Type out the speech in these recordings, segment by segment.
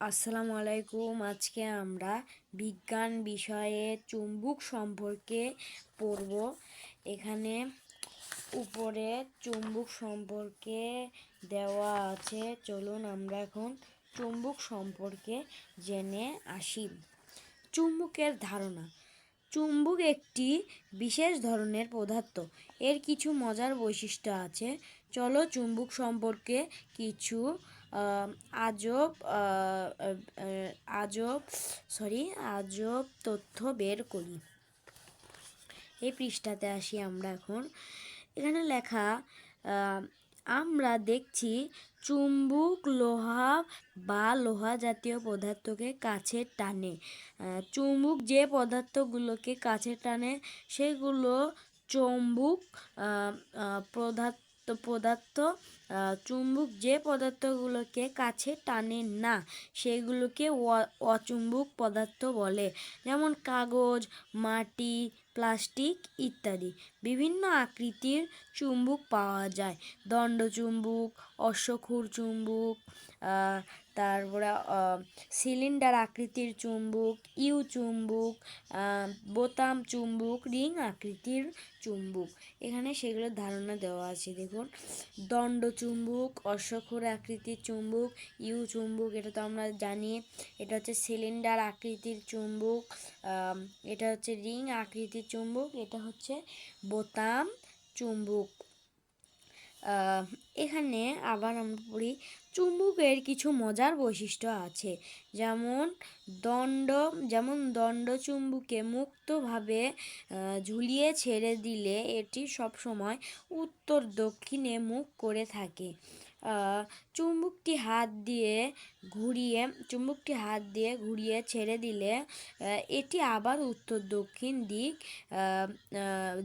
আসসালামু আলাইকুম। আজকে আমরা বিজ্ঞান বিষয়ে চুম্বক সম্পর্কে পড়ব। এখানে উপরে চুম্বক সম্পর্কে দেওয়া আছে। চলুন আমরা এখন চুম্বক সম্পর্কে জেনে আসি। চুম্বকের ধারণা। চুম্বক একটি বিশেষ ধরনের পদার্থ। এর কিছু মজার বৈশিষ্ট্য আছে। চলো চুম্বক সম্পর্কে কিছু আজব আজব সরি আজব তথ্য বের করি। এই পৃষ্ঠাতে আসি আমরা এখন। এখানে লেখা আমরা দেখছি চুম্বুক লোহা বা লোহা জাতীয় পদার্থকে কাছে টানে। চুম্বুক যে পদার্থগুলোকে কাছে টানে সেগুলো চুম্বক আহ, আহ, পদার্থ চুম্বক যে পদার্থগুলোকে কাছে টানে না সেগুলোকে অচুম্বক পদার্থ বলে। যেমন কাগজ মাটি প্লাস্টিক ইত্যাদি। বিভিন্ন আকৃতির চুম্বক পাওয়া যায়। দণ্ডচুম্বক অশ্বক্ষুর চুম্বক তারপরে সিলিন্ডার আকৃতির চুম্বক, ইউ চুম্বক বোতাম চুম্বক, রিং আকৃতির চুম্বক। এখানে সেগুলোর ধারণা দেওয়া আছে, দেখুন। দণ্ড চুম্বক অশ্বক্ষুর আকৃতির চুম্বক, ইউ চুম্বক, এটা তো আমরা জানি। এটা হচ্ছে সিলিন্ডার আকৃতির চুম্বক এটা হচ্ছে রিং আকৃতির চুম্বক, এটা হচ্ছে বোতাম চুম্বক। এখানে আবার আমরা পড়ি, চুম্বকের কিছু মজার বৈশিষ্ট্য আছে। যেমন দণ্ড যেমন দণ্ড চুম্বুকে মুক্তভাবে ঝুলিয়ে ছেড়ে দিলে এটি সবসময় উত্তর দক্ষিণে মুখ করে থাকে। চুম্বকটি হাত দিয়ে ঘুরিয়ে, চুম্বকটি হাত দিয়ে ঘুরিয়ে ছেড়ে দিলে এটি আবার উত্তর দক্ষিণ দিক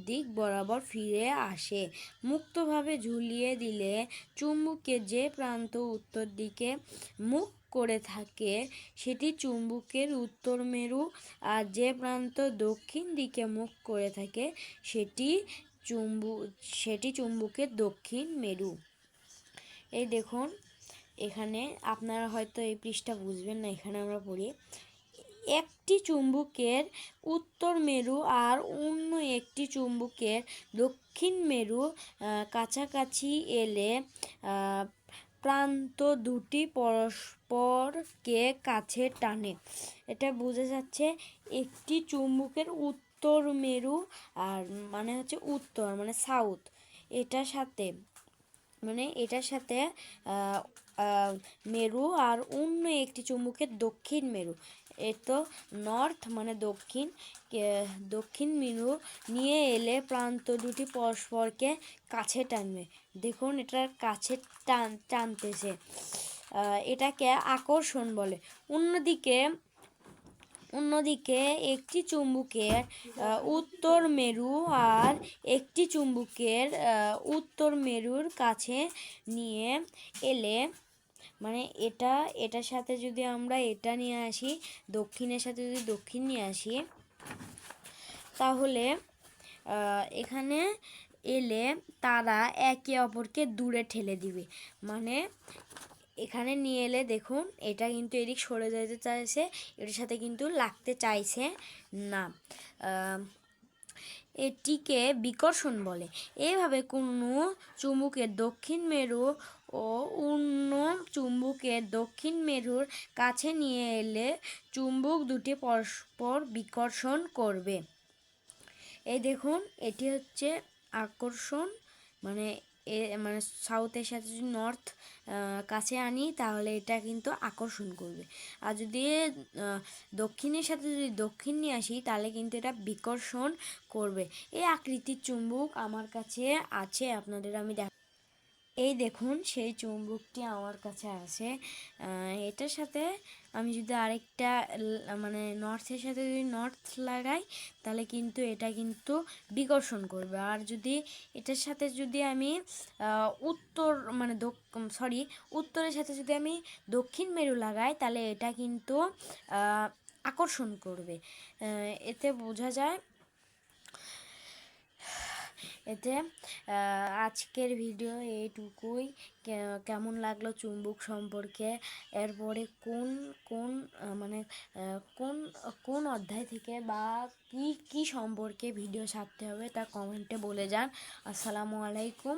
দিক বরাবর ফিরে আসে। মুক্তভাবে ঝুলিয়ে দিলে চুম্বকের যে প্রান্ত উত্তর দিকে মুখ করে থাকে, সেটি চুম্বকের উত্তর মেরু, আর যে প্রান্ত দক্ষিণ দিকে মুখ করে থাকে, সেটি চুম্বু, সেটি চুম্বকের দক্ষিণ মেরু। এই দেখুন, এখানে আপনারা হয়তো এই পৃষ্ঠা বুঝবেন না, এখানে আমরা পড়ি। একটি চুম্বকের উত্তর মেরু আর অন্য একটি চুম্বকের দক্ষিণ মেরু কাছাকাছি এলে প্রান্ত দুটি পরস্পরকে কাছে টানে। এটা বোঝা যাচ্ছে একটি চুম্বকের উত্তর মেরু আর মানে হচ্ছে উত্তর মানে সাউথ এটার সাথে। মানে এটার সাথে মেরু আর অন্য একটি চুম্বকের দক্ষিণ মেরু। এ তো নর্থ মানে দক্ষিণ দক্ষিণ মেরু নিয়ে এলে প্রান্ত দুটি পরস্পরকে কাছে টানবে। দেখুন, এটার কাছে টান, টানতেছে। এটাকে আকর্ষণ বলে। অন্যদিকে অন্যদিকে একটি চুম্বকের উত্তর মেরু আর একটি চুম্বকের উত্তর মেরুর কাছে নিয়ে এলে মানে এটা, এটার সাথে যদি আমরা এটা নিয়ে আসি, দক্ষিণের সাথে যদি দক্ষিণ নিয়ে আসি, তাহলে এখানে এলে তারা একে অপরকে দূরে ঠেলে দিবে। মানে এখানে নিয়ে এলে দেখুন, এটা কিন্তু এদিক সরে যেতে চাইছে, এটার সাথে কিন্তু লাগতে চাইছে না। এটিকে বিকর্ষণ বলে। এভাবে কোনো চুম্বকের দক্ষিণ মেরু ও অন্য চুম্বকের দক্ষিণ মেরুর কাছে নিয়ে এলে চুম্বক দুটি পরস্পর বিকর্ষণ করবে। এই দেখুন, এটি হচ্ছে আকর্ষণ মানে এ মানে সাউথের সাথে যদি নর্থ কাছে আনি, তাহলে এটা কিন্তু আকর্ষণ করবে। আর যদি দক্ষিণের সাথে যদি দক্ষিণ নিয়ে আসি, তাহলে কিন্তু এটা বিকর্ষণ করবে। এই আকৃতির চুম্বুক আমার কাছে আছে, আপনাদের আমি দেখ এই দেখুন, সেই চুম্বকটি আমার কাছে আছে। এটার সাথে আমি যদি আরেকটা মানে নর্থের সাথে যদি নর্থ লাগাই, তাহলে কিন্তু এটা কিন্তু বিকর্ষণ করবে। আর যদি এটার সাথে যদি আমি উত্তর মানে সরি উত্তরের সাথে যদি আমি দক্ষিণ মেরু লাগাই, তাহলে এটা কিন্তু আকর্ষণ করবে। এতে বোঝা যায় এতে আজকের ভিডিও এইটুকুই কেমন লাগল চুম্বক সম্পর্কে? এরপরে কোন কোন মানে কোন কোন অধ্যায় থেকে বা কি কি সম্পর্কে ভিডিও ছাড়তে হবে তা কমেন্টে বলে যান। আসসালামু আলাইকুম।